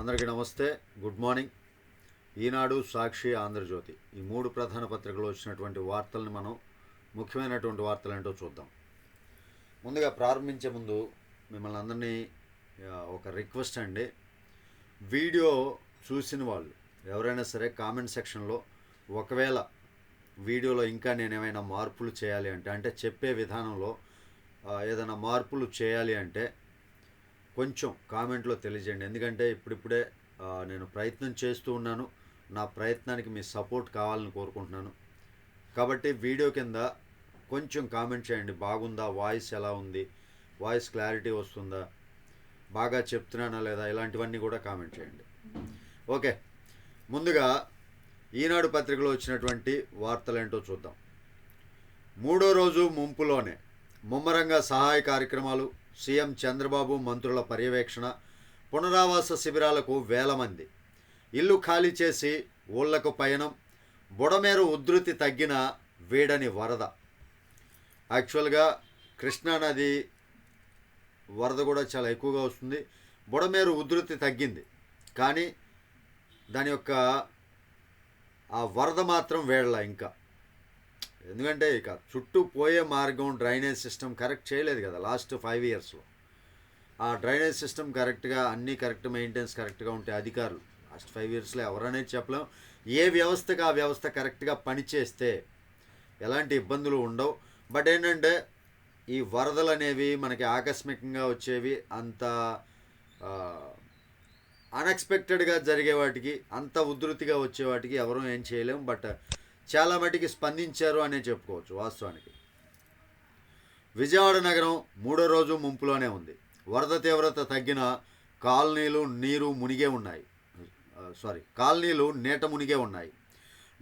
అందరికీ నమస్తే. Good morning. ఈనాడు సాక్షి ఆంధ్రజ్యోతి. ఈ మూడు ప్రధాన పత్రికలు వచ్చినటువంటి వార్తల్ని మనం ముఖ్యమైనటువంటి వార్తలు ఏంటో చూద్దాం. ముందుగా ప్రారంభించే ముందు మిమ్మల్ని అందరినీ ఒక రిక్వెస్ట్ అండి. వీడియో చూసిన వాళ్ళు ఎవరైనా సరే కామెంట్ సెక్షన్లో ఒకవేళ వీడియోలో ఇంకా నేను ఏమైనా మార్పులు చేయాలి అంటే అంటే చెప్పే విధానంలో ఏదైనా మార్పులు చేయాలి అంటే కొంచెం కామెంట్లో తెలియజేయండి. ఎందుకంటే ఇప్పుడిప్పుడే నేను ప్రయత్నం చేస్తూ ఉన్నాను. నా ప్రయత్నానికి మీ సపోర్ట్ కావాలని కోరుకుంటున్నాను. కాబట్టి వీడియో కింద కొంచెం కామెంట్ చేయండి. బాగుందా? వాయిస్ ఎలా ఉంది? వాయిస్ క్లారిటీ వస్తుందా? బాగా చెప్తున్నానా లేదా? ఇలాంటివన్నీ కూడా కామెంట్ చేయండి. ఓకే. ముందుగా ఈనాడు పత్రికలో వచ్చినటువంటి వార్తలు ఏంటో చూద్దాం. మూడో రోజు ముంపులోనే ముమ్మరంగా సహాయ కార్యక్రమాలు సీఎం చంద్రబాబు మంత్రుల పర్యవేక్షణ పునరావాస శిబిరాలకు వేల మంది. ఇల్లు ఖాళీ చేసి ఊళ్ళకు పయనం బుడమేరు ఉధృతి తగ్గిన వేడని వరద. యాక్చువల్గా కృష్ణానది వరద కూడా చాలా ఎక్కువగా వస్తుంది. బుడమేరు ఉధృతి తగ్గింది. కానీ దాని యొక్క ఆ వరద మాత్రం వేడల ఇంకా. ఎందుకంటే ఇక చుట్టూ పోయే మార్గం డ్రైనేజ్ సిస్టమ్ కరెక్ట్ చేయలేదు కదా లాస్ట్ ఫైవ్ ఇయర్స్లో. ఆ డ్రైనేజ్ సిస్టమ్ కరెక్ట్గా అన్నీ కరెక్ట్ మెయింటెన్స్ కరెక్ట్గా ఉంటే అధికారులు లాస్ట్ ఫైవ్ ఇయర్స్లో ఎవరనేది చెప్పలేం. ఏ వ్యవస్థకు ఆ వ్యవస్థ కరెక్ట్గా పనిచేస్తే ఎలాంటి ఇబ్బందులు ఉండవు. బట్ ఏంటంటే ఈ వరదలు అనేవి మనకి ఆకస్మికంగా వచ్చేవి అంత అన్ఎక్స్పెక్టెడ్గా జరిగే వాటికి అంత ఉధృతిగా వచ్చే వాటికి ఎవరూ ఏం చేయలేం. బట్ చాలా మటుకి స్పందించారు అనే చెప్పుకోవచ్చు వాస్తవానికి. విజయవాడ నగరం మూడో రోజు ముంపులోనే ఉంది. వరద తీవ్రత తగ్గిన కాలనీలు నీరు మునిగే ఉన్నాయి. సారీ కాలనీలు నీట మునిగే ఉన్నాయి.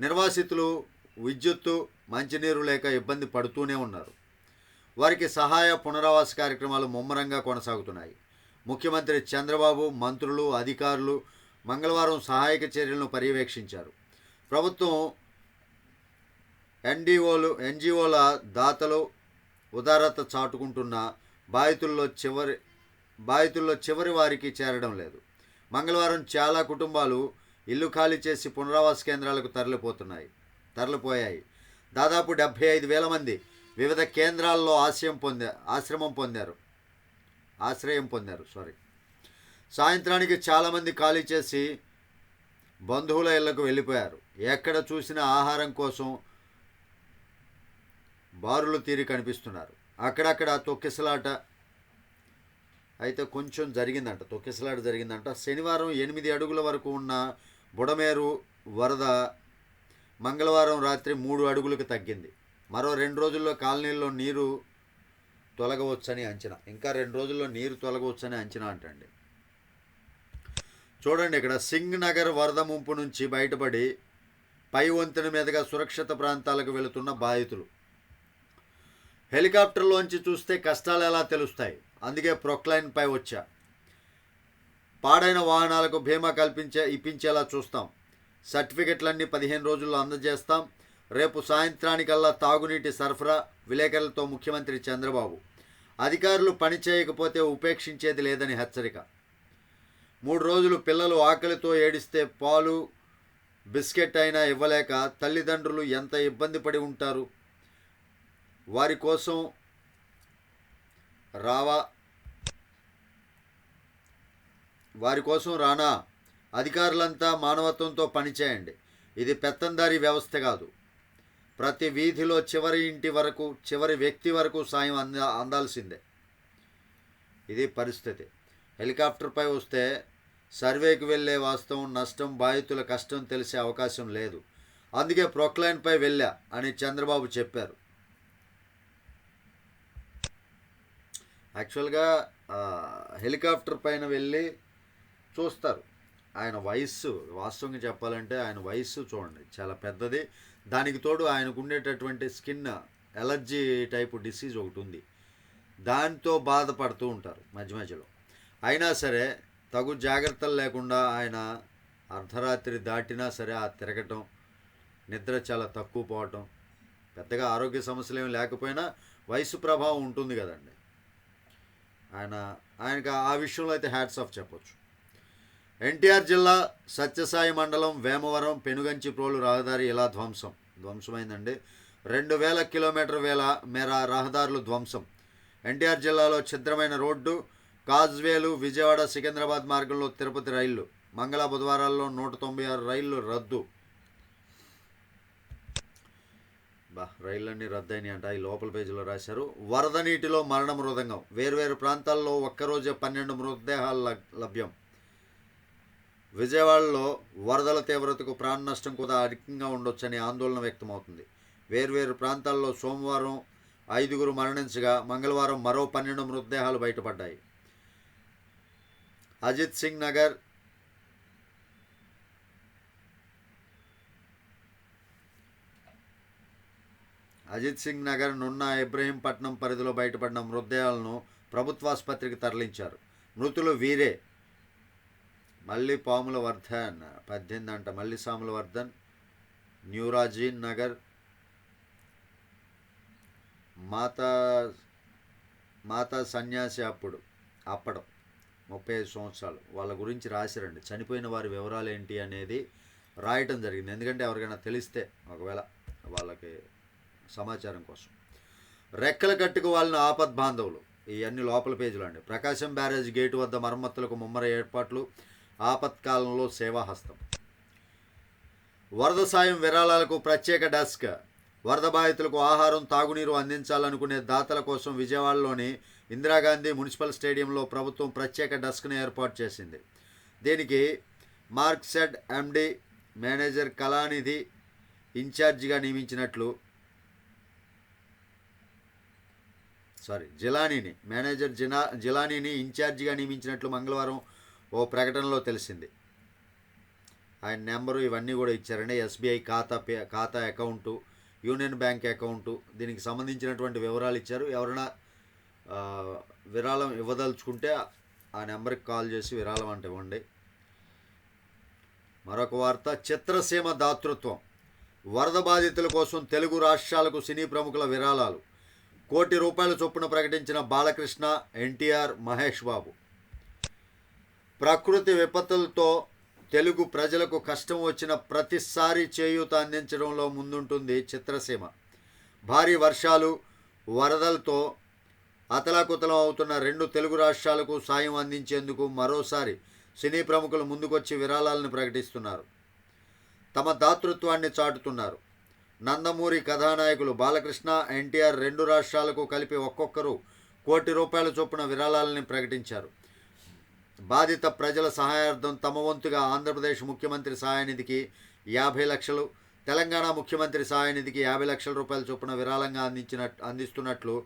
నిర్వాసితులు విద్యుత్తు మంచినీరు లేక ఇబ్బంది పడుతూనే ఉన్నారు. వారికి సహాయ పునరావాస కార్యక్రమాలు ముమ్మరంగా కొనసాగుతున్నాయి. ముఖ్యమంత్రి చంద్రబాబు మంత్రులు అధికారులు మంగళవారం సహాయక చర్యలను పర్యవేక్షించారు. ప్రభుత్వం ఎన్డీఓలు ఎన్జిఓల దాతలు ఉదారత చాటుకుంటున్న బాధితుల్లో చివరి బాధితుల్లో చివరి వారికి చేరడం లేదు. మంగళవారం చాలా కుటుంబాలు ఇల్లు ఖాళీ చేసి పునరావాస కేంద్రాలకు తరలిపోతున్నాయి తరలిపోయాయి. దాదాపు డెబ్భై ఐదు వేల మంది వివిధ కేంద్రాల్లో ఆశ్రయం పొందా ఆశ్రమం పొందారు. ఆశ్రయం పొందారు సారీ సాయంత్రానికి చాలామంది ఖాళీ చేసి బంధువుల ఇళ్ళకు వెళ్ళిపోయారు. ఎక్కడ చూసినా ఆహారం కోసం బారులు తీరి కనిపిస్తున్నారు. అక్కడక్కడ తొక్కిసలాట అయితే కొంచెం జరిగిందంట. తొక్కిసలాట జరిగిందంట. శనివారం ఎనిమిది అడుగుల వరకు ఉన్న బుడమేరు వరద మంగళవారం రాత్రి మూడు అడుగులకు తగ్గింది. మరో రెండు రోజుల్లో కాలనీల్లో నీరు తొలగవచ్చని అంచనా. ఇంకా రెండు రోజుల్లో నీరు తొలగవచ్చని అంచనా అంటండి. చూడండి ఇక్కడ. సింగ్ నగర్ వరద ముంపు నుంచి బయటపడి పై వంతెన మీదుగా సురక్షిత ప్రాంతాలకు వెళుతున్న బాధితులు. హెలికాప్టర్లోంచి చూస్తే కష్టాలు ఎలా తెలుస్తాయి? అందుకే ప్రొక్లైన్ పై వచ్చా. పాడైన వాహనాలకు బీమా కల్పించే ఇప్పించేలా చూస్తాం. సర్టిఫికెట్లన్నీ పదిహేను రోజుల్లో అందజేస్తాం. రేపు సాయంత్రానికల్లా తాగునీటి సరఫరా విలేకరులతో ముఖ్యమంత్రి చంద్రబాబు. అధికారులు పని చేయకపోతే ఉపేక్షించేది లేదని హెచ్చరిక. మూడు రోజులు పిల్లలు ఆకలితో ఏడిస్తే పాలు బిస్కెట్ అయినా ఇవ్వలేక తల్లిదండ్రులు ఎంత ఇబ్బంది పడి ఉంటారు? వారి కోసం రావా వారి కోసం రానా అధికారులంతా మానవత్వంతో పనిచేయండి ఇది పెత్తందారీ వ్యవస్థ కాదు. ప్రతి వీధిలో చివరి ఇంటి వరకు చివరి వ్యక్తి వరకు సాయం అంద అందాల్సిందే. ఇది పరిస్థితి. హెలికాప్టర్పై వస్తే సర్వేకి వెళ్ళే వాస్తవం నష్టం బాధితుల కష్టం తెలిసే అవకాశం లేదు. అందుకే ప్రొక్లైన్పై వెళ్ళా అని చంద్రబాబు చెప్పారు. యాక్చువల్గా హెలికాప్టర్ పైన వెళ్ళి చూస్తారు. ఆయన వయస్సు వాస్తవంగా చెప్పాలంటే ఆయన వయస్సు చూడండి చాలా పెద్దది. దానికి తోడు ఆయనకు ఉండేటటువంటి స్కిన్ ఎలర్జీ టైపు డిసీజ్ ఒకటి ఉంది. దాంతో బాధపడుతూ ఉంటారు మధ్య మధ్యలో. అయినా సరే తగు జాగ్రత్తలు లేకుండా ఆయన అర్ధరాత్రి దాటినా సరే ఆ తిరగటం నిద్ర చాలా తక్కువ పోవటం పెద్దగా ఆరోగ్య సమస్యలు ఏమి లేకపోయినా వయసు ప్రభావం ఉంటుంది కదండి. ఆయన ఆయనకు ఆ విషయంలో అయితే హ్యాట్స్ ఆఫ్ చెప్పొచ్చు. ఎన్టీఆర్ జిల్లా సత్యసాయి మండలం వేమవరం పెనుగంచిప్రోలు రహదారి ఇలా ధ్వంసం? ధ్వంసమైందండి. రెండు వేల కిలోమీటర్ వేల మేర రహదారులు ధ్వంసం. ఎన్టీఆర్ జిల్లాలో ఛిద్రమైన రోడ్డు కాజ్వేలు విజయవాడ సికింద్రాబాద్ మార్గంలో తిరుపతి రైళ్ళు. మంగళ బుధవారాల్లో నూట తొంభై ఆరు రైళ్ళు రద్దు. బా రైళ్ళన్నీ రద్దయినాయి అంట. ఈ లోపల పేజీలో రాశారు వరద నీటిలో మరణ మృదంగం. వేరువేరు ప్రాంతాల్లో ఒక్కరోజే పన్నెండు మృతదేహాలు లభ్యం. విజయవాడలో వరదల తీవ్రతకు ప్రాణ నష్టం కూడా అధికంగా ఉండొచ్చని ఆందోళన వ్యక్తమవుతుంది. వేర్వేరు ప్రాంతాల్లో సోమవారం ఐదుగురు మరణించగా మంగళవారం మరో పన్నెండు మృతదేహాలు బయటపడ్డాయి. అజిత్ సింగ్ నగర్ అజిత్ సింగ్ నగర్ నున్న ఇబ్రహీంపట్నం పరిధిలో బయటపడిన మృతదేహాలను ప్రభుత్వాసుపత్రికి తరలించారు. మృతులు వీరే. మళ్ళీ పాముల వర్ధన్ పద్దెనిమిది అంట మళ్ళీ సాముల వర్ధన్ న్యూరాజీన్ నగర్ మాతా మాతా సన్యాసి అప్పుడు అప్పడం ముప్పై ఐదు సంవత్సరాలు. వాళ్ళ గురించి రాసిరండి. చనిపోయిన వారి వివరాలు ఏంటి అనేది రాయటం జరిగింది. ఎందుకంటే ఎవరికైనా తెలిస్తే ఒకవేళ వాళ్ళకి సమాచారం కోసం. రెక్కల కట్టుకోవాలని ఆపద్ బాంధవులు. ఇవన్నీ లోపల పేజీలు అండి. ప్రకాశం బ్యారేజ్ గేటు వద్ద మరమ్మతులకు ముమ్మర ఏర్పాట్లు ఆపత్కాలంలో సేవాహస్తం వరద సాయం విరాళాలకు ప్రత్యేక డెస్క్. వరద బాధితులకు ఆహారం తాగునీరు అందించాలనుకునే దాతల కోసం విజయవాడలోని ఇందిరాగాంధీ మున్సిపల్ స్టేడియంలో ప్రభుత్వం ప్రత్యేక డెస్క్ను ఏర్పాటు చేసింది. దీనికి మార్క్సెడ్ ఎండి మేనేజర్ కళానిధి ఇన్ఛార్జిగా నియమించినట్లు సారీ జిలానీని మేనేజర్ జినా జిలానీని ఇన్ఛార్జిగా నియమించినట్లు మంగళవారం ఓ ప్రకటనలో తెలిసింది. ఆయన నెంబరు ఇవన్నీ కూడా ఇచ్చారండి. ఎస్బీఐ ఖాతా పే ఖాతా అకౌంటు యూనియన్ బ్యాంక్ అకౌంటు దీనికి సంబంధించినటువంటి వివరాలు ఇచ్చారు. ఎవరైనా విరాళం ఇవ్వదలుచుకుంటే ఆ నెంబర్కి కాల్ చేసి విరాళం అంటే ఇవ్వండి. మరొక వార్త చిత్రసీమ దాతృత్వం. వరద బాధితుల కోసం తెలుగు రాష్ట్రాలకు సినీ ప్రముఖుల విరాళాలు. కోటి రూపాయల చొప్పున ప్రకటించిన బాలకృష్ణ ఎన్టీఆర్ మహేష్ బాబు. ప్రకృతి విపత్తులతో తెలుగు ప్రజలకు కష్టం వచ్చిన ప్రతిసారి చేయూత అందించడంలో ముందుంటుంది చిత్రసీమ. భారీ వర్షాలు వరదలతో అతలాకుతలం అవుతున్న రెండు తెలుగు రాష్ట్రాలకు సాయం అందించేందుకు మరోసారి సినీ ప్రముఖులు ముందుకొచ్చి విరాళాలను ప్రకటిస్తున్నారు. తమ దాతృత్వాన్ని చాటుతున్నారు. నందమూరి కథానాయకులు బాలకృష్ణ ఎన్టీఆర్ రెండు రాష్ట్రాలకు కలిపి ఒక్కొక్కరు కోటి రూపాయల చొప్పున విరాళాలని ప్రకటించారు. బాధిత ప్రజల సహాయార్థం తమ వంతుగా ఆంధ్రప్రదేశ్ ముఖ్యమంత్రి సహాయనిధికి యాభై లక్షలు తెలంగాణ ముఖ్యమంత్రి సహాయనిధికి యాభై లక్షల రూపాయల చొప్పున విరాళంగా అందించిన అందిస్తున్నట్లు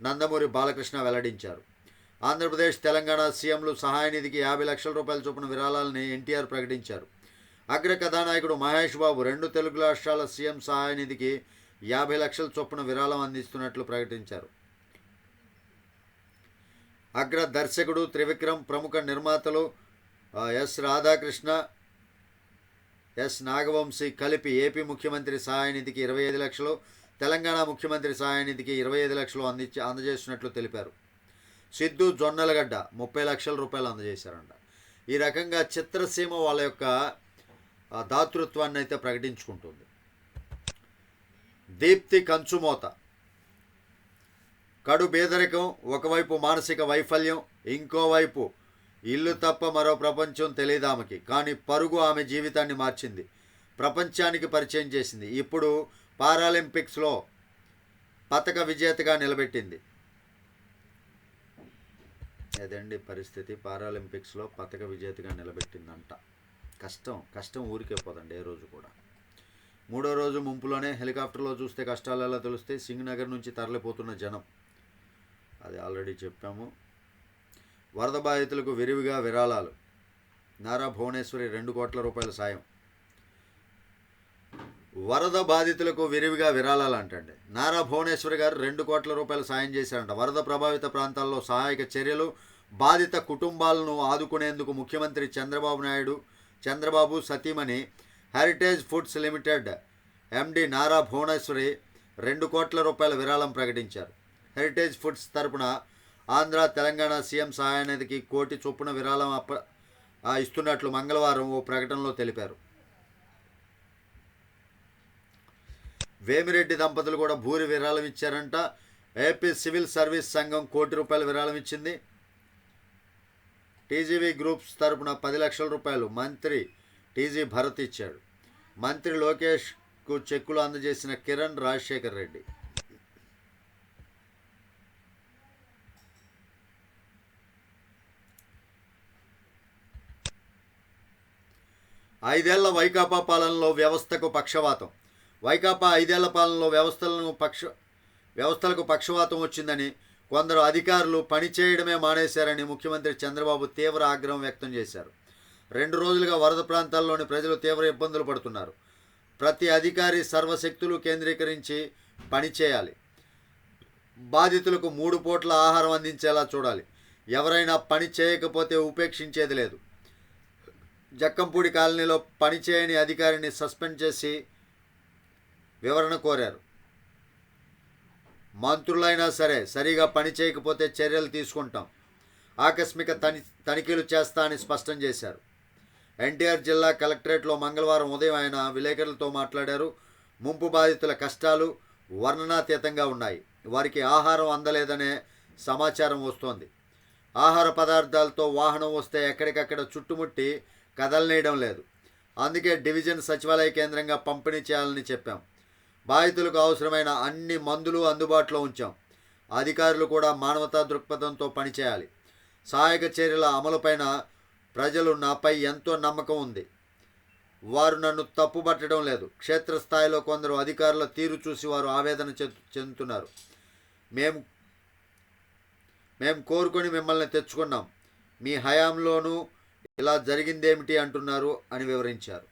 నందమూరి బాలకృష్ణ వెల్లడించారు. ఆంధ్రప్రదేశ్ తెలంగాణ సీఎంలు సహాయనిధికి యాభై లక్షల రూపాయల చొప్పున విరాళాలని ఎన్టీఆర్ ప్రకటించారు. అగ్ర కథానాయకుడు మహేష్ బాబు రెండు తెలుగు రాష్ట్రాల సీఎం సహాయనిధికి యాభై లక్షల చొప్పున విరాళం అందిస్తున్నట్లు ప్రకటించారు. అగ్ర దర్శకుడు త్రివిక్రమ్ ప్రముఖ నిర్మాతలు ఎస్ రాధాకృష్ణ ఎస్ నాగవంశీ కలిపి ఏపీ ముఖ్యమంత్రి సహాయనిధికి ఇరవై ఐదు లక్షలు తెలంగాణ ముఖ్యమంత్రి సహాయనిధికి ఇరవై ఐదు లక్షలు అందించి అందజేస్తున్నట్లు తెలిపారు. సిద్ధు జొన్నలగడ్డ ముప్పై లక్షల రూపాయలు అందజేశారంట. ఈ రకంగా చిత్రసీమ వాళ్ళ యొక్క దాతృత్వాన్ని అయితే ప్రకటించుకుంటుంది. దీప్తి కంచుమోత. కడు బేదరికం ఒకవైపు మానసిక వైఫల్యం ఇంకోవైపు ఇల్లు తప్ప మరో ప్రపంచం తెలియదు ఆమెకి. కానీ పరుగు ఆమె జీవితాన్ని మార్చింది. ప్రపంచానికి పరిచయం చేసింది. ఇప్పుడు పారాలింపిక్స్లో పతక విజేతగా నిలబెట్టింది. అదండి పరిస్థితి? పారాలింపిక్స్లో పతక విజేతగా నిలబెట్టిందంట. కష్టం కష్టం ఊరికే పోదండి ఏ రోజు కూడా. మూడో రోజు ముంపులోనే హెలికాప్టర్లో చూస్తే కష్టాలు ఎలా తెలుస్తే సింగ్ నగర్ నుంచి తరలిపోతున్న జనం. అది ఆల్రెడీ చెప్పాము. వరద బాధితులకు విరివిగా విరాళాలు. నారా భువనేశ్వరి రెండు కోట్ల రూపాయల సాయం. వరద బాధితులకు విరివిగా విరాళాలు అంటండి. నారా భువనేశ్వరి గారు రెండు కోట్ల రూపాయలు సాయం చేశారంట. వరద ప్రభావిత ప్రాంతాల్లో సహాయక చర్యలు బాధిత కుటుంబాలను ఆదుకునేందుకు ముఖ్యమంత్రి చంద్రబాబు నాయుడు చంద్రబాబు సతీమణి Heritage Foods Limited MD Nara Bhuvaneswari రెండు కోట్ల రూపాయల విరాళం ప్రకటించారు. హెరిటేజ్ ఫుడ్స్ తరపున ఆంధ్ర తెలంగాణ సీఎం సహాయనిధికి కోటి చొప్పున విరాళం అప్ప ఇస్తున్నట్లు మంగళవారం ఓ ప్రకటనలో తెలిపారు. వేమిరెడ్డి దంపతులు కూడా భూరి విరాళం ఇచ్చారంట. ఏపీ సివిల్ సర్వీస్ సంఘం కోటి రూపాయల విరాళం ఇచ్చింది. టీజీవీ గ్రూప్స్ తరపున పది లక్షల రూపాయలు మంత్రి టీజీ భరత్ ఇచ్చాడు. మంత్రి లోకేష్కు చెక్కులు అందజేసిన కిరణ్ రాజశేఖర్ రెడ్డి. ఐదేళ్ళ వైకాపా పాలనలో వ్యవస్థకు పక్షవాతం. వైకాపా ఐదేళ్ళ పాలనలో వ్యవస్థలను పక్ష వ్యవస్థలకు పక్షవాతం వచ్చిందని కొందరు అధికారులు పనిచేయడమే మానేశారని ముఖ్యమంత్రి చంద్రబాబు తీవ్ర ఆగ్రహం వ్యక్తం చేశారు. రెండు రోజులుగా వరద ప్రాంతాల్లోని ప్రజలు తీవ్ర ఇబ్బందులు పడుతున్నారు. ప్రతి అధికారి సర్వశక్తులు కేంద్రీకరించి పనిచేయాలి బాధితులకు మూడు పూట్ల ఆహారం అందించేలా చూడాలి. ఎవరైనా పని చేయకపోతే ఉపేక్షించేది లేదు. జక్కంపూడి కాలనీలో పనిచేయని అధికారిని సస్పెండ్ చేసి వివరణ కోరారు. మంత్రులైనా సరే సరిగా పని చేయకపోతే చర్యలు తీసుకుంటాం. ఆకస్మిక తని తనిఖీలు చేస్తా అని స్పష్టం చేశారు. ఎన్టీఆర్ జిల్లా కలెక్టరేట్లో మంగళవారం ఉదయం ఆయన విలేకరులతో మాట్లాడారు. ముంపు బాధితుల కష్టాలు వర్ణనాతీతంగా ఉన్నాయి. వారికి ఆహారం అందలేదనే సమాచారం వస్తోంది. ఆహార పదార్థాలతో వాహనం వస్తే ఎక్కడికక్కడ చుట్టుముట్టి కదలనేయడం లేదు. అందుకే డివిజన్ సచివాలయ కేంద్రంగా పంపిణీ చేయాలని చెప్పాం. బాధితులకు అవసరమైన అన్ని మందులు అందుబాటులో ఉంచాం. అధికారులు కూడా మానవతా దృక్పథంతో పనిచేయాలి. సహాయక చర్యల అమలుపైన ప్రజలు నాపై ఎంతో నమ్మకం ఉంది. వారు నన్ను తప్పుపట్టడం లేదు. క్షేత్రస్థాయిలో కొందరు అధికారుల తీరు చూసి వారు ఆవేదన చెందుతున్నారు. మేము మేము కోరుకొని మిమ్మల్ని తెచ్చుకున్నాం. మీ హయాంలోనూ ఇలా జరిగిందేమిటి అంటున్నారు అని వివరించారు.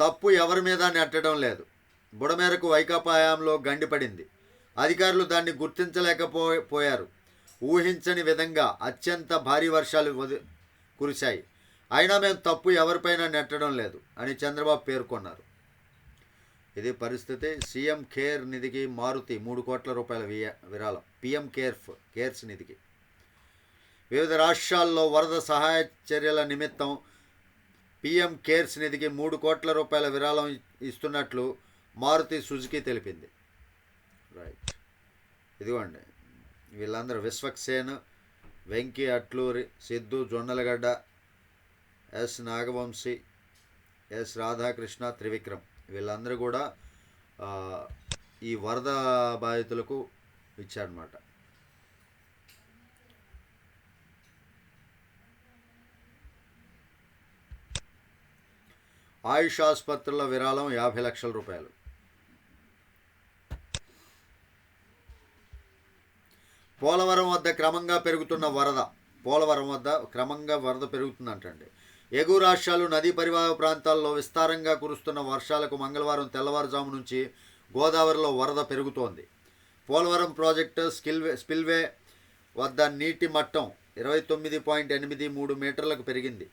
తప్పు ఎవరి మీద నెట్టడం లేదు. బుడమేరకు వైకాపా హయాంలో గండిపడింది అధికారులు దాన్ని గుర్తించలేకపోయారు. ఊహించని విధంగా అత్యంత భారీ వర్షాలు కురిశాయి. అయినా మేము తప్పు ఎవరిపైన నెట్టడం లేదు అని చంద్రబాబు పేర్కొన్నారు. ఇది పరిస్థితి సీఎం కేర్ నిధికి మారుతి మూడు కోట్ల రూపాయల విరాళం. పిఎం కేర్ కేర్స్ నిధికి. వివిధ రాష్ట్రాల్లో వరద సహాయ చర్యల నిమిత్తం పీఎం కేర్స్ నిధికి మూడు కోట్ల రూపాయల విరాళం ఇస్తున్నట్లు మారుతి సుజుకి తెలిపింది. రైట్ ఇదిగోండి. వీళ్ళందరూ విశ్వక్సేన్ వెంకీ అట్లూరి సిద్ధు జొన్నలగడ్డ ఎస్ నాగవంశీ ఎస్ రాధాకృష్ణ త్రివిక్రమ్. వీళ్ళందరూ కూడా ఈ వరద బాధితులకు ఇచ్చారనమాట ఆయుష్ ఆసుపత్రుల విరాళం యాభై లక్షల రూపాయలు. పోలవరం వద్ద క్రమంగా పెరుగుతున్న వరద. పోలవరం వద్ద క్రమంగా వరద పెరుగుతుందంటండి. ఎగువ రాష్ట్రాలు నదీ పరివాహ ప్రాంతాల్లో విస్తారంగా కురుస్తున్న వర్షాలకు మంగళవారం తెల్లవారుజాము నుంచి గోదావరిలో వరద పెరుగుతోంది. పోలవరం ప్రాజెక్టు స్కిల్వే స్పిల్వే వద్ద నీటి మట్టం ఇరవై తొమ్మిది పాయింట్ ఎనిమిది మూడు మీటర్లకు పెరిగింది.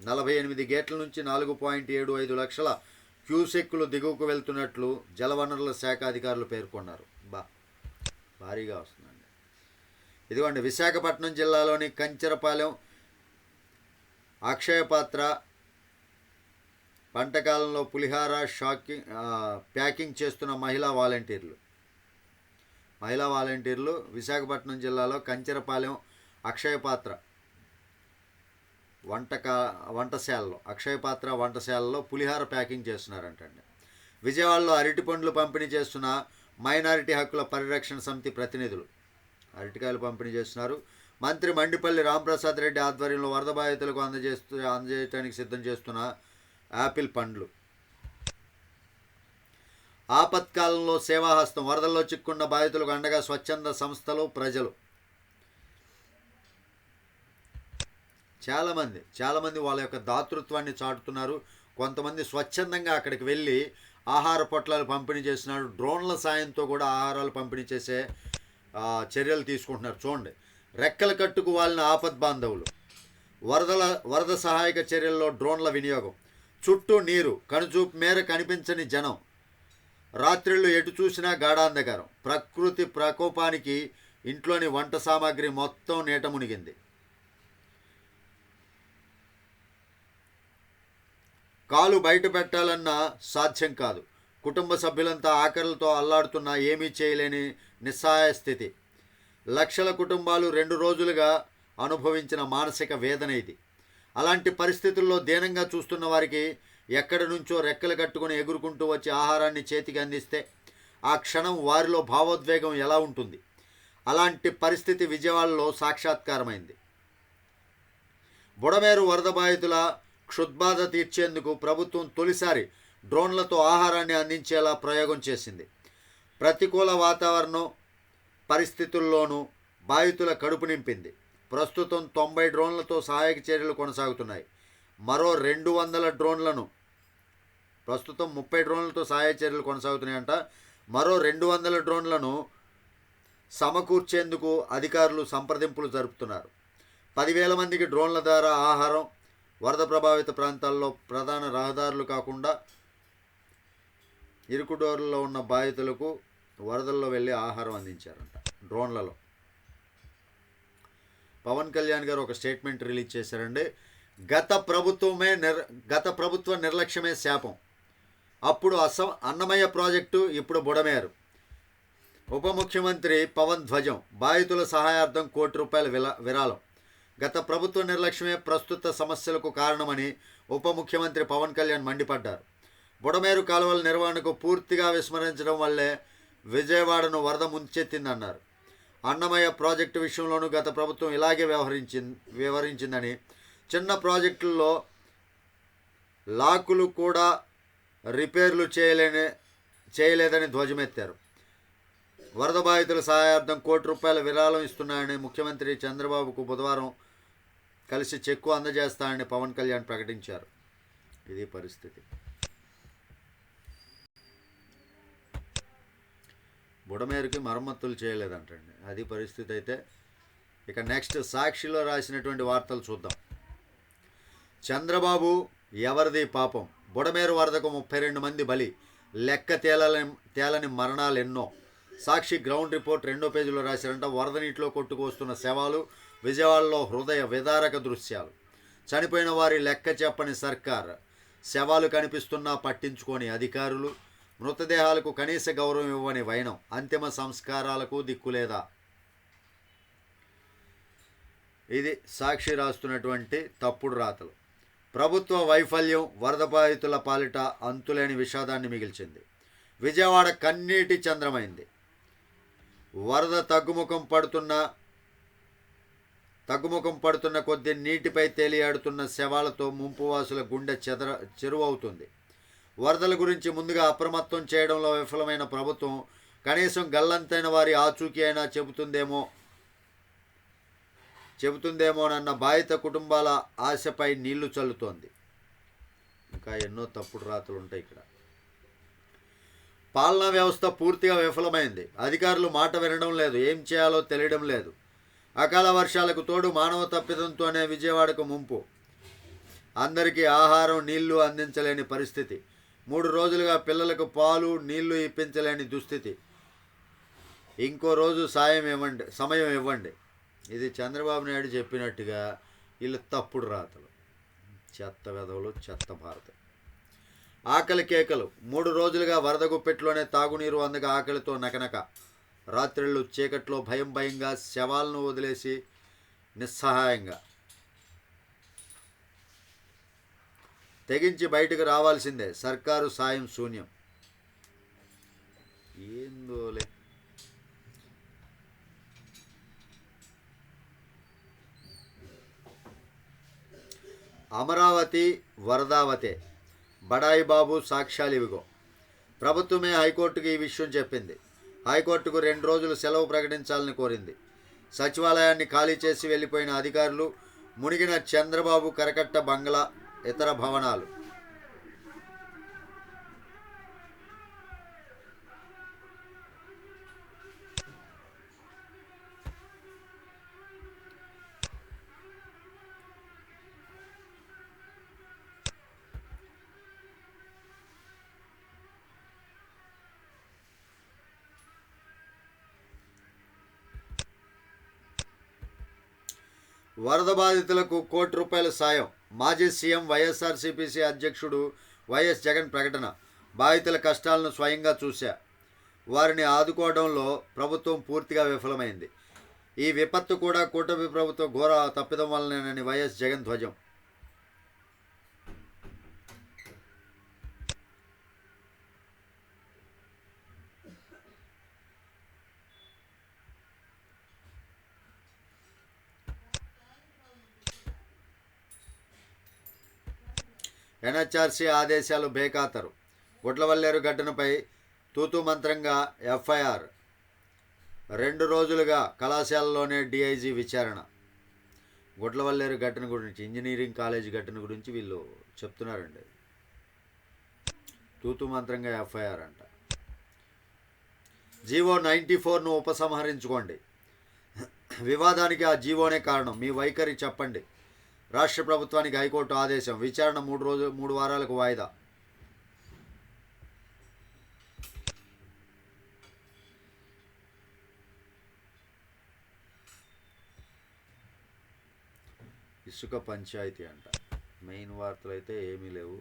నలభై ఎనిమిది గేట్ల నుంచి నాలుగు పాయింట్ ఏడు ఐదు లక్షల క్యూసెక్కులు దిగువకు వెళ్తున్నట్లు జలవనరుల శాఖ అధికారులు పేర్కొన్నారు. బా భారీగా వస్తుందండి. ఇదిగోండి విశాఖపట్నం జిల్లాలోని కంచెరపాలెం అక్షయపాత్ర పంటకాలంలో పులిహార షాకింగ్ ప్యాకింగ్ చేస్తున్న మహిళా వాలంటీర్లు. మహిళా వాలంటీర్లు విశాఖపట్నం జిల్లాలో కంచెరపాలెం అక్షయపాత్ర వంటక వంటశాలలో అక్షయపాత్ర వంటశాలలో పులిహార ప్యాకింగ్ చేస్తున్నారంటండి. విజయవాడలో అరటి పండ్లు పంపిణీ చేస్తున్న మైనారిటీ హక్కుల పరిరక్షణ సమితి ప్రతినిధులు అరటికాయలు పంపిణీ చేస్తున్నారు. మంత్రి మండిపల్లి రాంప్రసాద్ రెడ్డి ఆధ్వర్యంలో వరద బాధితులకు అందజేస్తూ అందజేయడానికి సిద్ధం చేస్తున్న యాపిల్ పండ్లు. ఆపత్కాలంలో సేవాహస్తం వరదల్లో చిక్కున్న బాధితులకు అండగా స్వచ్ఛంద సంస్థలు ప్రజలు. చాలామంది చాలామంది వాళ్ళ యొక్క దాతృత్వాన్ని చాటుతున్నారు. కొంతమంది స్వచ్ఛందంగా అక్కడికి వెళ్ళి ఆహార పొట్లాలు పంపిణీ చేస్తున్నారు. డ్రోన్ల సాయంతో కూడా ఆహారాలు పంపిణీ చేసే చర్యలు తీసుకుంటున్నారు. చూడండి రెక్కల కట్టుకు వాళ్ళని ఆపద్ బాంధవులు. వరదల వరద సహాయక చర్యల్లో డ్రోన్ల వినియోగం. చుట్టూ నీరు కనుచూపు మేర కనిపించని జనం. రాత్రిళ్ళు ఎటు చూసినా గాఢాంధకారం. ప్రకృతి ప్రకోపానికి ఇంట్లోని వంట సామాగ్రి మొత్తం నీట మునిగింది. కాలు బయట పెట్టాలన్నా సాధ్యం కాదు. కుటుంబ సభ్యులంతా ఆకలితో అల్లాడుతున్నా ఏమీ చేయలేని నిస్సహాయ స్థితి. లక్షల కుటుంబాలు రెండు రోజులుగా అనుభవించిన మానసిక వేదన ఇది. అలాంటి పరిస్థితుల్లో దీనంగా చూస్తున్న వారికి ఎక్కడి నుంచో రెక్కలు కట్టుకుని ఎగురుకుంటూ వచ్చి ఆహారాన్ని చేతికి అందిస్తే ఆ క్షణం వారిలో భావోద్వేగం ఎలా ఉంటుంది? అలాంటి పరిస్థితి విజయవాడలో సాక్షాత్కారమైంది. బుడమేరు వరద బాధితుల క్షుద్బాధ తీర్చేందుకు ప్రభుత్వం తొలిసారి డ్రోన్లతో ఆహారాన్ని అందించేలా ప్రయోగం చేసింది. ప్రతికూల వాతావరణం పరిస్థితుల్లోనూ బాధితుల కడుపు నింపింది. ప్రస్తుతం తొంభై డ్రోన్లతో సహాయక చర్యలు కొనసాగుతున్నాయి. మరో రెండు వందల డ్రోన్లను ప్రస్తుతం ముప్పై డ్రోన్లతో సహాయక చర్యలు కొనసాగుతున్నాయంట. మరో రెండు వందల డ్రోన్లను సమకూర్చేందుకు అధికారులు సంప్రదింపులు జరుపుతున్నారు. పదివేల మందికి డ్రోన్ల ద్వారా ఆహారం వరద ప్రభావిత ప్రాంతాల్లో ప్రధాన రహదారులు కాకుండా ఇరుకుడోర్లలో ఉన్న బాధితులకు వరదల్లో వెళ్ళి ఆహారం అందించారంట. డ్రోన్లలో. పవన్ కళ్యాణ్ గారు ఒక స్టేట్మెంట్ రిలీజ్ చేశారండి. గత ప్రభుత్వమే నిర్ గత ప్రభుత్వ నిర్లక్ష్యమే శాపం. అప్పుడు అస అన్నమయ్య ప్రాజెక్టు ఇప్పుడు బుడమేరు. ఉప ముఖ్యమంత్రి పవన్ ధ్వజం బాధితుల సహాయార్థం కోటి రూపాయల విరాళం. గత ప్రభుత్వ నిర్లక్ష్యమే ప్రస్తుత సమస్యలకు కారణమని ఉప ముఖ్యమంత్రి పవన్ కళ్యాణ్ మండిపడ్డారు. బుడమేరు కాలువల నిర్వహణకు పూర్తిగా విస్మరించడం వల్లే విజయవాడను వరద ముంచెత్తిందన్నారు. అన్నమయ్య ప్రాజెక్టు విషయంలోనూ గత ప్రభుత్వం ఇలాగే వ్యవహరించింది వ్యవహరించిందని చిన్న ప్రాజెక్టుల్లో లాకులు కూడా రిపేర్లు చేయలేని చేయలేదని ధ్వజమెత్తారు. వరద బాధితుల సహాయార్థం కోటి రూపాయల విరాళం ఇస్తున్నారని ముఖ్యమంత్రి చంద్రబాబుకు బుధవారం కలిసి చెక్కు అందజేస్తానని పవన్ కళ్యాణ్ ప్రకటించారు. ఇది పరిస్థితి. బుడమేరుకి మరమ్మతులు చేయలేదంటండి. అది పరిస్థితి అయితే ఇక నెక్స్ట్ సాక్షిలో రాసినటువంటి వార్తలు చూద్దాం. చంద్రబాబు ఎవరిది పాపం? బుడమేరు వరదకు ముప్పై రెండు మంది బలి. లెక్క తేలని తేలని మరణాలు ఎన్నో. సాక్షి గ్రౌండ్ రిపోర్ట్ రెండో పేజీలో రాశారంట. వరద నీటిలో కొట్టుకొస్తున్న శవాలు విజయవాడలో హృదయ విదారక దృశ్యాలు. చనిపోయిన వారి లెక్క చెప్పని సర్కార్ శవాలు కనిపిస్తున్నా పట్టించుకోని అధికారులు మృతదేహాలకు కనీస గౌరవం ఇవ్వని వైనం అంతిమ సంస్కారాలకు దిక్కులేదా ఇది సాక్షి రాస్తున్నటువంటి తప్పుడు రాతలు. ప్రభుత్వ వైఫల్యం వరద బాధితుల పాలిట అంతులేని విషాదాన్ని మిగిల్చింది. విజయవాడ కన్నీటి చంద్రమైంది. వరద తగ్గుముఖం పడుతున్న తగ్గుముఖం పడుతున్న కొద్ది నీటిపై తేలియాడుతున్న శవాలతో ముంపువాసుల గుండె చెదర చెరువవుతుంది. వరదల గురించి ముందుగా అప్రమత్తం చేయడంలో విఫలమైన ప్రభుత్వం కనీసం గల్లంతైన వారి ఆచూకీ అయినా చెబుతుందేమో చెబుతుందేమోనన్న బాధిత కుటుంబాల ఆశపై నీళ్ళు చల్లుతోంది. ఇంకా ఎన్నో తప్పుడు రాతలు ఉంటాయి ఇక్కడ. పాలనా వ్యవస్థ పూర్తిగా విఫలమైంది. అధికారులు మాట వినడం లేదు. ఏం చేయాలో తెలియడం లేదు. అకాల వర్షాలకు తోడు మానవ తప్పిదంతోనే విజయవాడకు ముంపు. అందరికీ ఆహారం నీళ్ళు అందించలేని పరిస్థితి. మూడు రోజులుగా పిల్లలకు పాలు నీళ్ళు ఇప్పించలేని దుస్థితి. ఇంకో రోజు సాయం ఇవ్వండి సమయం ఇవ్వండి. ఇది చంద్రబాబు నాయుడు చెప్పినట్టుగా వీళ్ళు తప్పుడు రాతలు. చెత్త వెధవలు చెత్త భారత. ఆకలి కేకలు. మూడు రోజులుగా వరద గుప్పెట్లోనే తాగునీరు అందక ఆకలితో నకనక. రాత్రిళ్ళు చీకట్లో భయం భయంగా శవాలను వదిలేసి నిస్సహాయంగా తెగించి బయటకు రావాల్సిందే. సర్కారు సాయం శూన్యం. ఏందోలే. అమరావతి వరదావతే. బడాయి బాబు సాక్ష్యాలు ఇవిగో. ప్రభుత్వమే హైకోర్టుకు ఈ విషయం చెప్పింది. హైకోర్టుకు రెండు రోజులు సెలవు ప్రకటించాలని కోరింది. సచివాలయాన్ని ఖాళీ చేసి వెళ్ళిపోయిన అధికారులు మునిగిన చంద్రబాబు కరకట్ట బంగ్లా ఇతర భవనాలు. వరద బాధితులకు కోటి రూపాయల సాయం. మాజీ సీఎం వైఎస్ఆర్సీపీసీ అధ్యక్షుడు వైఎస్ జగన్ ప్రకటన బాధితుల కష్టాలను స్వయంగా చూశా. వారిని ఆదుకోవడంలో ప్రభుత్వం పూర్తిగా విఫలమైంది. ఈ విపత్తు కూడా కూటమి ప్రభుత్వ ఘోర తప్పిదం వల్లనేనని వైఎస్ జగన్ ధ్వజం. ఎన్హెచ్ఆర్సీ ఆదేశాలు బేఖాతరు. గుడ్లవల్లేరు ఘటనపై తూతు మంత్రంగా ఎఫ్ఐఆర్. రెండు రోజులుగా కళాశాలలోనే డిఐజీ విచారణ. గుడ్లవల్లేరు ఘటన గురించి ఇంజనీరింగ్ కాలేజ్ ఘటన గురించి వీళ్ళు చెప్తున్నారండి. తూతు మంత్రంగా ఎఫ్ఐఆర్ అంట. జీవో నైంటీ ఫోర్ను ఉపసంహరించుకోండి. వివాదానికి ఆ జీవోనే కారణం. మీ వైఖరి చెప్పండి. రాష్ట్ర ప్రభుత్వానికి హైకోర్టు ఆదేశం. విచారణ మూడు రోజు మూడు వారాలకు వాయిదా. ఇసుక పంచాయతీ అంట. మెయిన్ వార్తలు అయితే ఏమీ లేవు.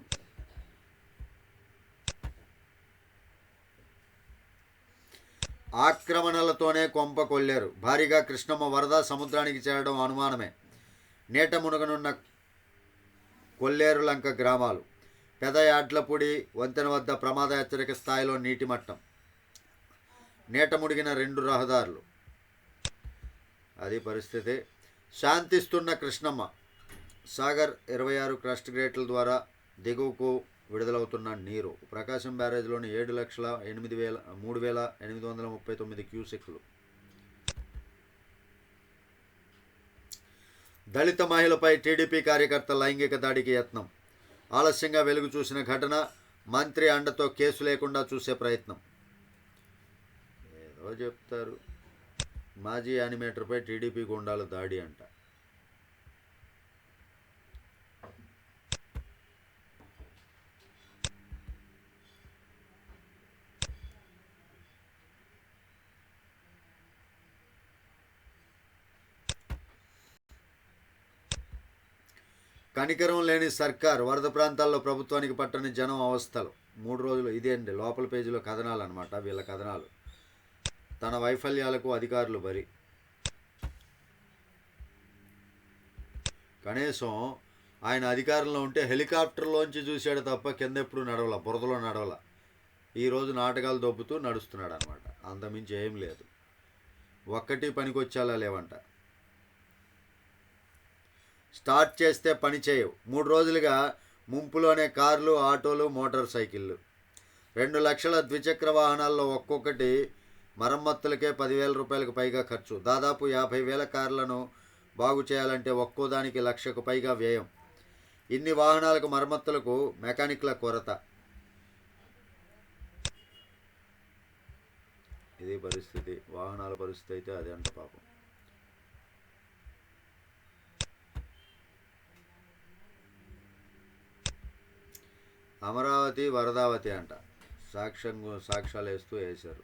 ఆక్రమణలతోనే కొంప కొల్లారు. భారీగా కృష్ణమ్మ వరద సముద్రానికి చేరడం అనుమానమే. నీట మునగనున్న కొల్లేరులంక గ్రామాలు పెద యాడ్లపూడి వంతెన వద్ద ప్రమాద హెచ్చరిక స్థాయిలో నీటి మట్టం. నీట ముడిగిన రెండు రహదారులు. అది పరిస్థితి. శాంతిస్తున్న కృష్ణమ్మ. సాగర్ ఇరవై ఆరు క్రస్ట్ గ్రేట్ల ద్వారా దిగువకు విడుదలవుతున్న నీరు. ప్రకాశం బ్యారేజ్లోని ఏడు లక్షల ఎనిమిది వేల మూడు వేల ఎనిమిది వందల ముప్పై తొమ్మిది క్యూసెక్లు. దళిత మహిళపై టీడీపీ కార్యకర్త లైంగిక దాడికి యత్నం. ఆలస్యంగా వెలుగు చూసిన ఘటన మంత్రి అండతో కేసు లేకుండా చూసే ప్రయత్నం. ఏదో చెప్తారు. మాజీ యానిమేటర్పై టీడీపీ గుండాలు దాడి అంట. కనికరం లేని సర్కార్ వరద ప్రాంతాల్లో ప్రభుత్వానికి పట్టని జనం అవస్థలు. మూడు రోజులు ఇదే అండి లోపల పేజీలో కథనాలు అనమాట వీళ్ళ కథనాలు. తన వైఫల్యాలకు అధికారులు బరి. కనీసం ఆయన అధికారంలో ఉంటే హెలికాప్టర్లోంచి చూశాడు తప్ప కింద ఎప్పుడు నడవల బురదలో నడవల. ఈరోజు నాటకాలు దొబ్బుతూ నడుస్తున్నాడు అనమాట అంతమించి ఏం లేదు. ఒక్కటి పనికొచ్చేలా లేవంట. స్టార్ట్ చేస్తే పని చేయవు. మూడు రోజులుగా ముంపులోనే కార్లు ఆటోలు మోటార్ సైకిళ్ళు. రెండు లక్షల ద్విచక్ర వాహనాల్లో ఒక్కొక్కటి మరమ్మతులకే పదివేల రూపాయలకు పైగా ఖర్చు. దాదాపు యాభై వేల కార్లను బాగు చేయాలంటే ఒక్కో దానికి లక్షకు పైగా వ్యయం. ఇన్ని వాహనాలకు మరమ్మతులకు మెకానిక్ల కొరత. ఇది పరిస్థితి. వాహనాల పరిస్థితి అయితే అదే అంట పాపం. అమరావతి వరదావతి అంట. సాక్ష్యం సాక్ష్యాలు వేస్తూ వేశారు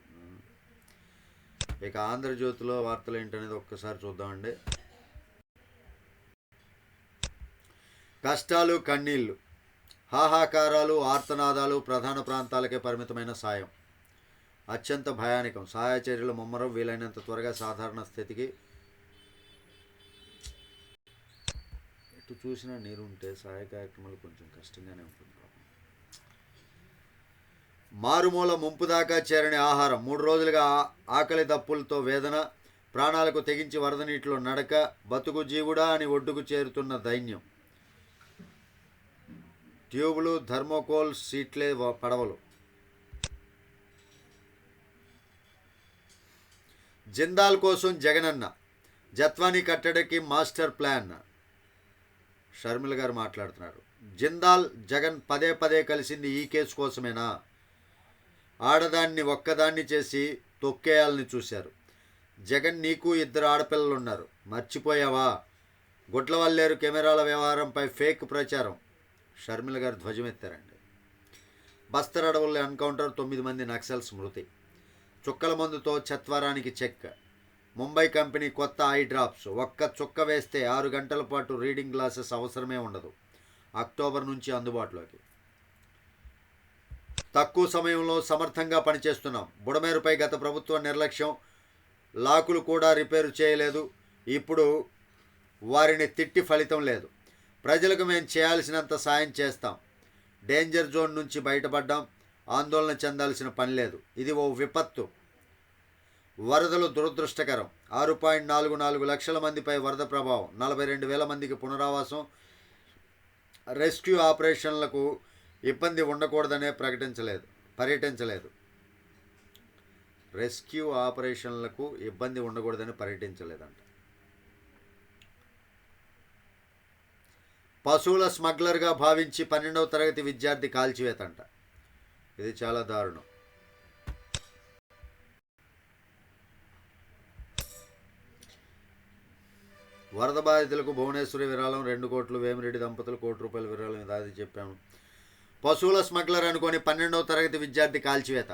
ఇక ఆంధ్రజ్యోతిలో వార్తలు ఏంటనేది ఒక్కసారి చూద్దామండి. కష్టాలు కన్నీళ్ళు హాహాకారాలు ఆర్తనాదాలు ప్రధాన ప్రాంతాలకే పరిమితమైన సాయం. అత్యంత భయానకం. సహాయ చర్యలు ముమ్మరం వీలైనంత త్వరగా సాధారణ స్థితికి ఎటు చూసినా నీరు ఉంటే సహాయ కార్యక్రమాలు కొంచెం కష్టంగానే ఉంటుంది. మారుమూల ముంపు దాకా చేరని ఆహారం మూడు రోజులుగా ఆకలి దప్పులతో వేదన ప్రాణాలకు తెగించి వరద నీటిలో నడక బతుకు జీవుడా అని ఒడ్డుకు చేరుతున్న దైన్యం. ట్యూబులు థర్మోకోల్ సీట్లే పడవలు. జిందాల్ కోసం జగనన్న జత్వానీ కట్టడికి మాస్టర్ ప్లాన్. షర్మిల గారు మాట్లాడుతున్నారు. జిందాల్ జగన్ పదే పదే కలిసింది ఈ కేసు కోసమేనా? ఆడదాన్ని ఒక్కదాన్ని చేసి తొక్కేయాలని చూశారు. జగన్ నీకు ఇద్దరు ఆడపిల్లలు ఉన్నారు మర్చిపోయావా? గుడ్లవల్లేరు కెమెరాల వ్యవహారంపై ఫేక్ ప్రచారం. షర్మిల గారు ధ్వజమెత్తారండి. బస్తర్ అడవుల్లో ఎన్కౌంటర్ తొమ్మిది మంది నక్సల్స్ మృతి. చుక్కల మందుతో చత్వరానికి చెక్ ముంబై కంపెనీ కొత్త ఐ డ్రాప్స్. ఒక్క చుక్క వేస్తే ఆరు గంటల పాటు రీడింగ్ గ్లాసెస్ అవసరమే ఉండదు. అక్టోబర్ నుంచి అందుబాటులోకి. తక్కువ సమయంలో సమర్థంగా పనిచేస్తున్నాం. బుడమేరుపై గత ప్రభుత్వ నిర్లక్ష్యం లాకులు కూడా రిపేరు చేయలేదు. ఇప్పుడు వారిని తిట్టి ఫలితం లేదు. ప్రజలకు మేము చేయాల్సినంత సాయం చేస్తాం. డేంజర్ జోన్ నుంచి బయటపడ్డాం. ఆందోళన చెందాల్సిన పని లేదు. ఇది ఓ విపత్తు. వరదలు దురదృష్టకరం. ఆరు పాయింట్ నాలుగు నాలుగు లక్షల మందిపై వరద ప్రభావం నలభై రెండు వేల మందికి పునరావాసం రెస్క్యూ ఆపరేషన్లకు ఇబ్బంది ఉండకూడదనే ప్రకటించలేదు పర్యటించలేదు. రెస్క్యూ ఆపరేషన్లకు ఇబ్బంది ఉండకూడదని పర్యటించలేదంట. పశువుల స్మగ్లర్గా భావించి పన్నెండవ తరగతి విద్యార్థి కాల్చివేతంట. ఇది చాలా దారుణం. వరద బాధితులకు భువనేశ్వరి విరాళం రెండు కోట్లు వేమిరెడ్డి దంపతులు కోటి రూపాయల విరాళం ఇది అది చెప్పాము. పశువుల స్మగ్లర్ అనుకొని పన్నెండవ తరగతి విద్యార్థి కాల్చివేత.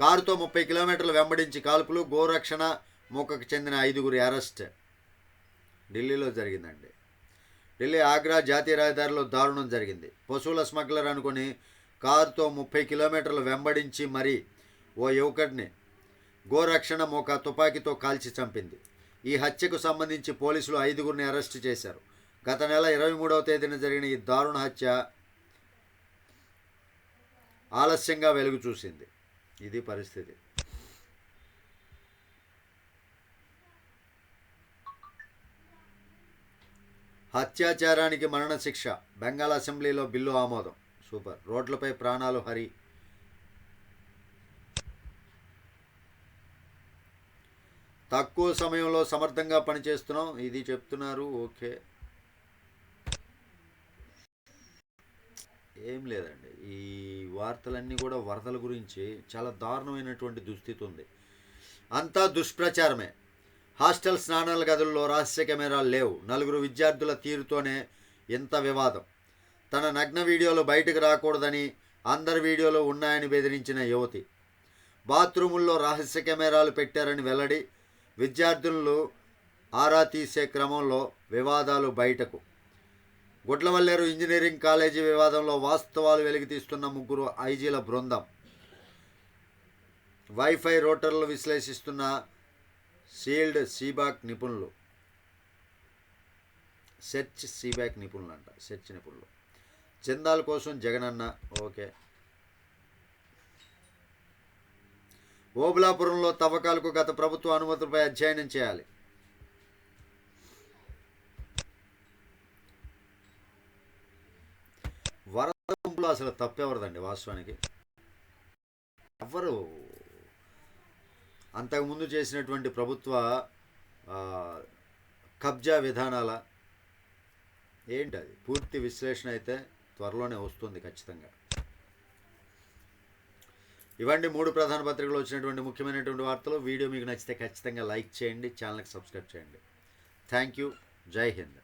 కారుతో ముప్పై కిలోమీటర్లు వెంబడించి కాల్పులు గోరక్షణ మూకకు చెందిన ఐదుగురి అరెస్ట్. ఢిల్లీలో జరిగిందండి. ఢిల్లీ ఆగ్రా జాతీయ రహదారిలో దారుణం జరిగింది. పశువుల స్మగ్లర్ అనుకొని కారుతో ముప్పై కిలోమీటర్లు వెంబడించి మరీ ఓ యువకుడిని గోరక్షణ మోక తుపాకీతో కాల్చి చంపింది. ఈ హత్యకు సంబంధించి పోలీసులు ఐదుగురిని అరెస్టు చేశారు. గత నెల ఇరవై మూడవ తేదీన జరిగిన ఈ దారుణ హత్య ఆలస్యంగా వెలుగు చూసింది. ఇది పరిస్థితి. హత్యాచారానికి మరణశిక్ష బెంగాల్ అసెంబ్లీలో బిల్లు ఆమోదం. సూపర్. రోడ్లపై ప్రాణాలు హరి. తక్కువ సమయంలో సమర్థంగా పనిచేస్తున్నాం. ఇది చెప్తున్నారు. ఓకే. ఏం లేదండి. ఈ వార్తలన్నీ కూడా వరదల గురించి చాలా దారుణమైనటువంటి దుస్థితి ఉంది. అంతా దుష్ప్రచారమే. హాస్టల్ స్నానాల గదుల్లో రహస్య కెమెరాలు లేవు. నలుగురు విద్యార్థుల తీరుతోనే ఇంత వివాదం. తన నగ్న వీడియోలు బయటకు రాకూడదని అందరి వీడియోలు ఉన్నాయని బెదిరించిన యువతి. బాత్రూముల్లో రహస్య కెమెరాలు పెట్టారని వెల్లడి విద్యార్థులు ఆరా తీసే క్రమంలో వివాదాలు బయటకు. గుడ్లవల్లేరు ఇంజనీరింగ్ కాలేజీ వివాదంలో వాస్తవాలు వెలికితీస్తున్న ముగ్గురు ఐజీల బృందం. వైఫై రోటర్లు విశ్లేషిస్తున్న సీల్డ్ సీబాక్ నిపుణులు. సెర్చ్ సీబాక్ నిపుణులు అంట సెర్చ్ నిపుణులు. చందాల కోసం జగనన్న ఓకే. ఓబులాపురంలో తవ్వకాలకు గత ప్రభుత్వ అనుమతులపై అధ్యయనం చేయాలి. వరద అసలు తప్పెవరదండి వాస్తవానికి? ఎవరు అంతకుముందు చేసినటువంటి ప్రభుత్వ కబ్జా విధానాల ఏంటి అది? పూర్తి విశ్లేషణ అయితే త్వరలోనే వస్తుంది ఖచ్చితంగా. ఇవ్వండి మూడు ప్రధాన పత్రికలు వచ్చినటువంటి ముఖ్యమైనటువంటి వార్తలు. వీడియో మీకు నచ్చితే ఖచ్చితంగా లైక్ చేయండి ఛానల్కి సబ్స్క్రైబ్ చేయండి. Thank you. జై హింద్.